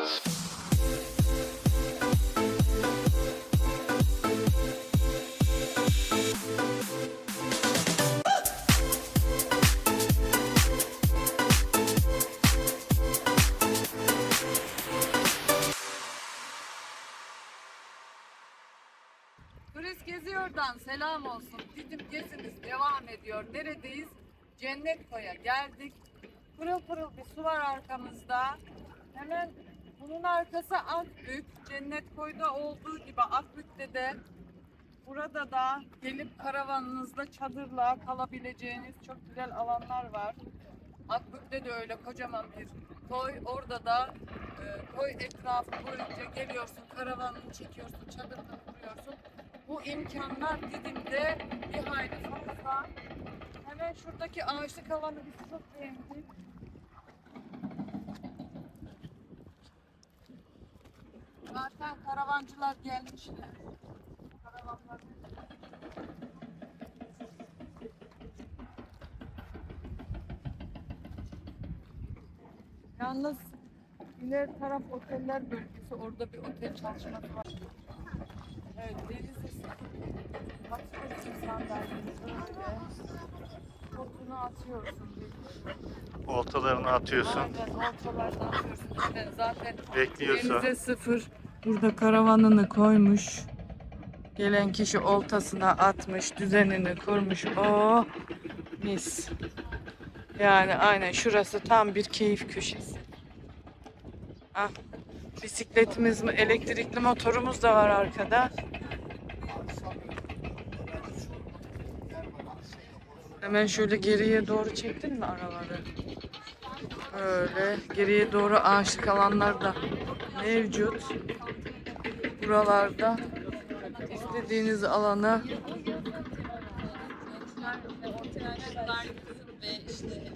Turist Geziyor'dan selam olsun. Didim gezimiz devam ediyor. Neredeyiz? Cennet Koy'a geldik. Pırıl pırıl bir su var arkamızda. Hemen bunun arkası Akbük. Cennet Koy'da olduğu gibi Akbük'te de burada da gelip karavanınızda çadırla kalabileceğiniz çok güzel alanlar var. Akbük'te de öyle kocaman bir koy. Orada da e, koy etrafı boyunca geliyorsun, karavanını çekiyorsun, çadırını kuruyorsun. Bu imkanlar Didim'de bir hayli fazla. Hemen şuradaki ağaçlık alanı biz çok beğendik. Zaten karavancılar gelmişler. Karavanlar Yalnız ileri taraf oteller bölgesi. Orada bir otel çalışması var. Evet, deniz. Atıyorsun sandalyeni böyle. Potunu atıyorsun. Oltalarını atıyorsun. Aynen ortalardan atıyorsun. İşte zaten Bekliyorsun. denize sıfır. Burada karavanını koymuş. Gelen kişi oltasına atmış, düzenini kurmuş. Oh, mis. Yani aynen şurası tam bir keyif köşesi. Ah, bisikletimiz mi, elektrikli motorumuz da var arkada. Hemen şöyle geriye doğru çektin mi araları? Öyle geriye doğru ağaçlık alanlar da mevcut. Buralarda istediğiniz alana kişiye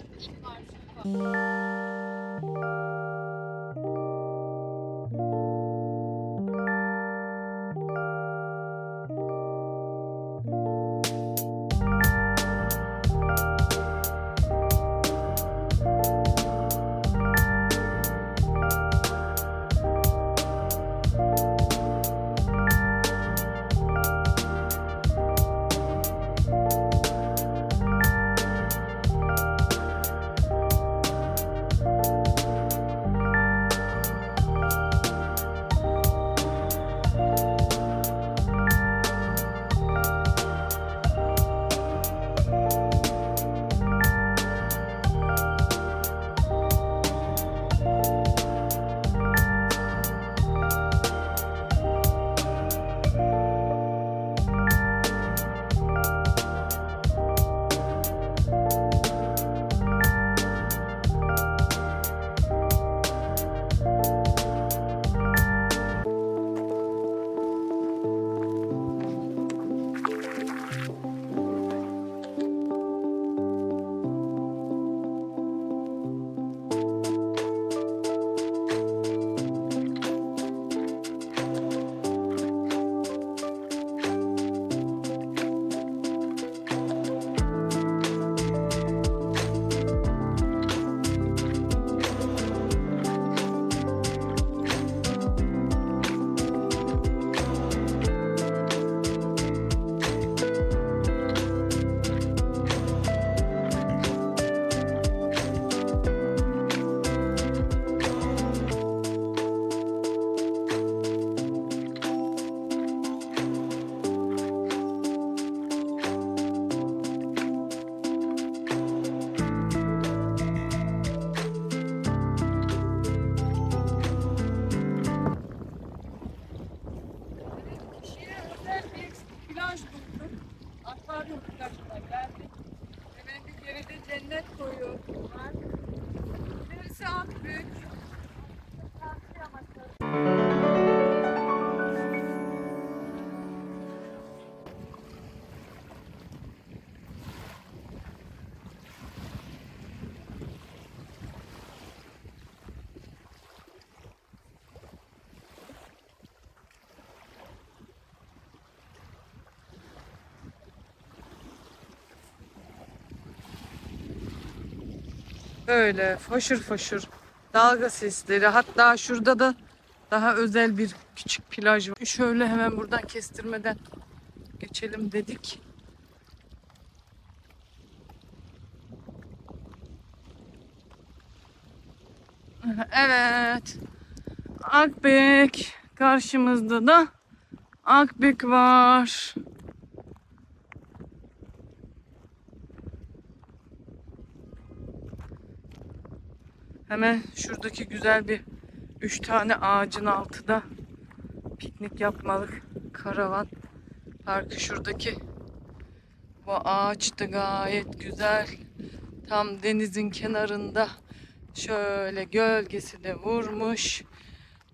Böyle foşur foşur Dalga sesleri. Hatta şurada da daha özel bir küçük plaj var. Şöyle hemen buradan kestirmeden geçelim dedik. Evet. Akbek. Karşımızda da Akbek var. Hemen şuradaki güzel bir üç tane ağacın altında piknik yapmalık karavan parkı. Şuradaki bu ağaç da gayet güzel. Tam denizin kenarında şöyle gölgesi de vurmuş.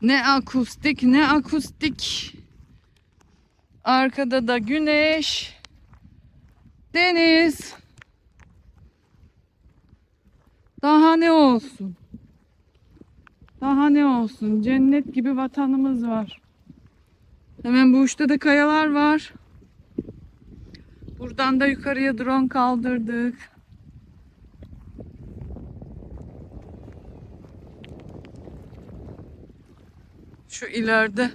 Ne akustik ne akustik. Arkada da güneş deniz. Daha ne olsun daha ne olsun? Cennet gibi vatanımız var. Hemen bu uçta da kayalar var. Buradan da yukarıya drone kaldırdık. Şu ileride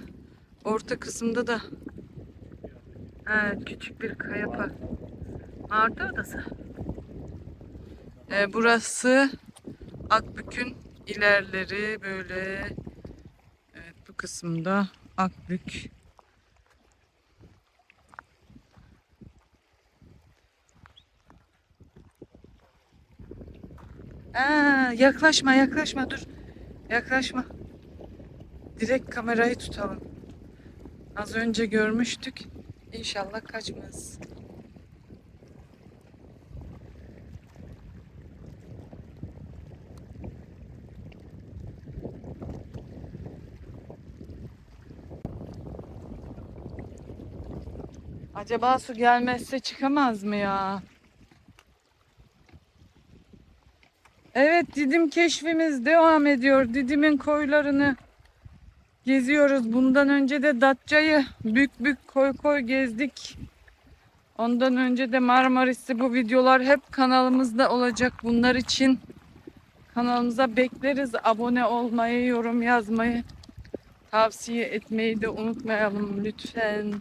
orta kısımda da evet, küçük bir kaya park. Mağarada odası. Ee, burası Akbük'ün ilerleri böyle evet bu kısımda Akbük. Aa, yaklaşma yaklaşma dur. Yaklaşma. Direkt kamerayı tutalım. Az önce görmüştük. İnşallah kaçmaz Acaba su gelmezse çıkamaz mı ya? Evet Didim keşfimiz devam ediyor. Didim'in koylarını geziyoruz. Bundan önce de Datça'yı büyük büyük koy koy gezdik. Ondan önce de Marmaris'te bu videolar hep kanalımızda olacak. Bunlar için kanalımıza bekleriz. Abone olmayı, yorum yazmayı, tavsiye etmeyi de unutmayalım lütfen.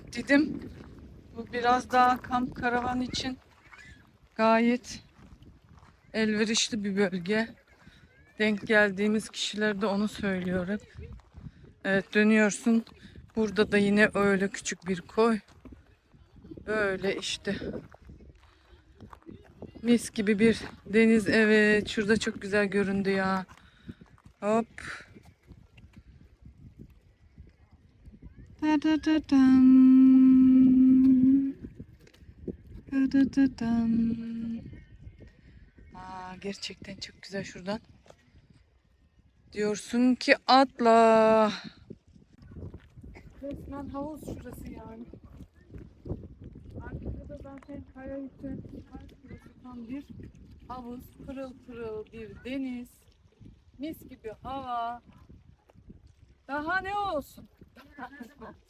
Evet dedim. Bu biraz daha kamp karavan için gayet elverişli bir bölge. Denk geldiğimiz kişiler de onu söylüyor hep. Evet dönüyorsun. Burada da yine öyle küçük bir koy. Böyle işte. Mis gibi bir deniz. Evet şurada çok güzel göründü ya. Hop. Da da da dam. Da da da dam. Aa, gerçekten çok güzel şuradan. Diyorsun ki atla. Resmen havuz şurası yani. Arkada da zaten kaya yükseltisi var. Burası tam bir havuz. Pırıl pırıl bir deniz. Mis gibi hava. Daha ne olsun?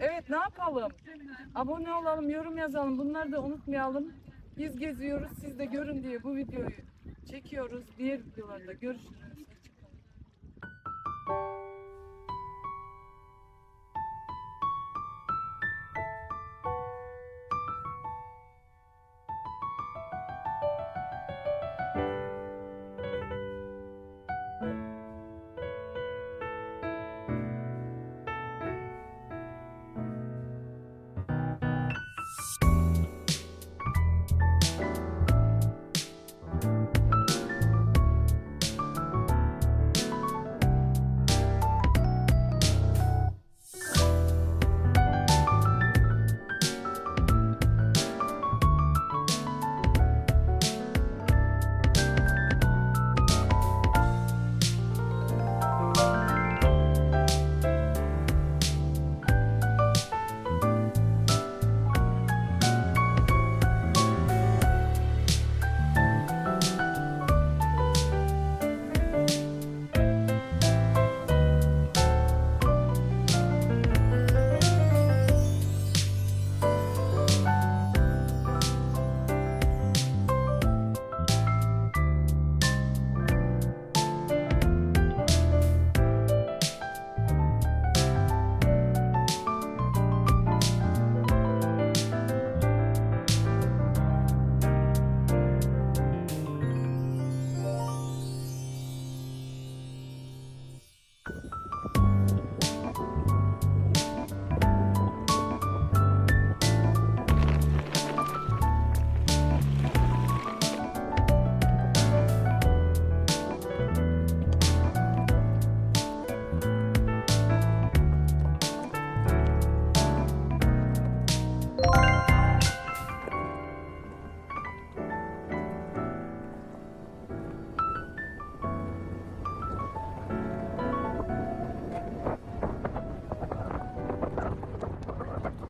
Evet ne yapalım? Abone olalım, yorum yazalım. Bunları da unutmayalım. Biz geziyoruz. Siz de görün diye bu videoyu çekiyoruz. Diğer videolarda görüşürüz.